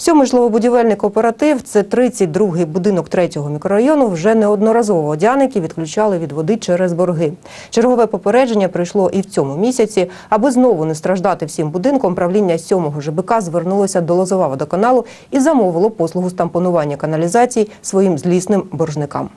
Сьомий житлово-будівельний кооператив – це 32-й будинок третього мікрорайону. Вже неодноразово одяники відключали від води через борги. Чергове попередження прийшло і в цьому місяці. Аби знову не страждати всім будинком, правління сьомого ЖБК звернулося до Лозова водоканалу і замовило послугу стампонування каналізації своїм злісним боржникам.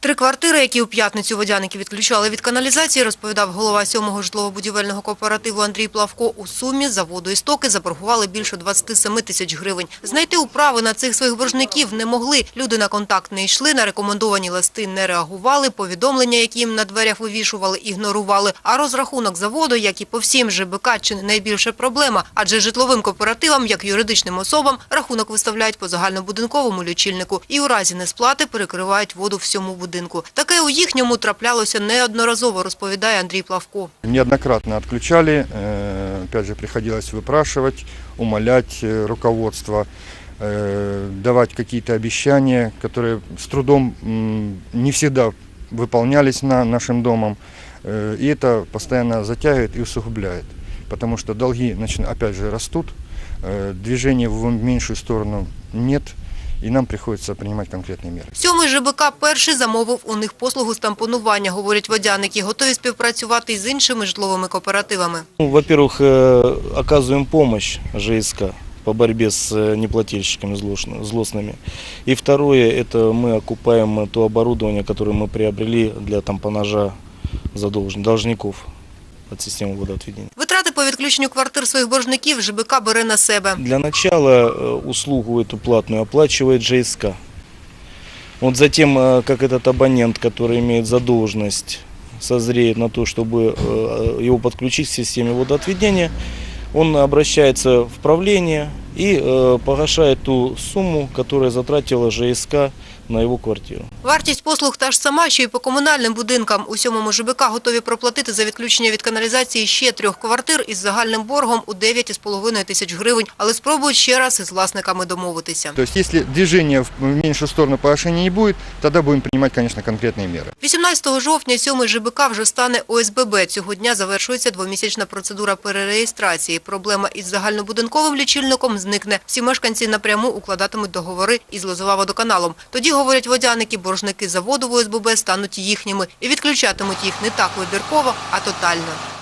Три квартири, які у п'ятницю водяники відключали від каналізації, розповідав голова сьомого житлово-будівельного кооперативу Андрій Плавко. У сумі за воду і стоки заборгували більше 27 тисяч гривень. Знайти управи на цих своїх боржників не могли. Люди на контакт не йшли, на рекомендовані листи не реагували, повідомлення, які їм на дверях вивішували, ігнорували. А розрахунок за воду, як і по всім ЖБК, чи не найбільша проблема. Адже житловим кооперативам, як юридичним особам, рахунок виставляють по загальнобудинковому лічильнику і у разі несплати перекривають воду всьому будинку Таке у їхньому траплялося неодноразово, розповідає Андрій Плавко. Неоднократно отключали, э, опять же приходилось выпрашивать, умолять э, руководство, э, давать какие-то обещания, которые с трудом м, не всегда выполнялись на нашим домом. Э, И это постоянно затягивает и усугубляет, потому что долги, начи- опять же, растут, э, движения в меньшую сторону нет, и нам приходится принимать конкретные меры. Сьомий ЖБК перший замовив у них послугу з тампонування, говорять водяники. Готові співпрацювати й з іншими житловими кооперативами. Ну, Во-первых, э, оказываем помощь ЖСК по борьбе с э, неплательщиками злостно- злостными. И второе, это мы окупаем то оборудование, которое мы приобрели для тампонажа задолжен, должников от системы водоотведения. Витрати по відключенню квартир своїх боржників ЖБК бере на себе. Для начала э, услугу эту платную оплачивает ЖСК. Вот затем, э, как этот абонент, который имеет задолженность, созреет на то, чтобы э, его подключить к системе водоотведения, он обращается в правление и э, погашает ту сумму, которую затратила ЖСК на его квартиру. Вартість послуг та ж сама, що і по комунальним будинкам. У сьомому ЖБК готові проплатити за відключення від каналізації ще трьох квартир із загальним боргом у 9,5 тисяч гривень, але спробують ще раз із власниками домовитися. То есть если движения в меньшую сторону погашения не будет, тогда будем принимать, конечно, конкретные меры. 18 жовтня сьомий ЖБК вже стане ОСББ. Цього дня завершується двомісячна процедура перереєстрації. Проблема із загальнобудинковим лічильником зникне. Всі мешканці напряму укладатимуть договори із Лозова водоканалом. Тоді, говорять водяники, боржники заводу в ОСББ стануть їхніми і відключатимуть їх не так вибірково, а тотально.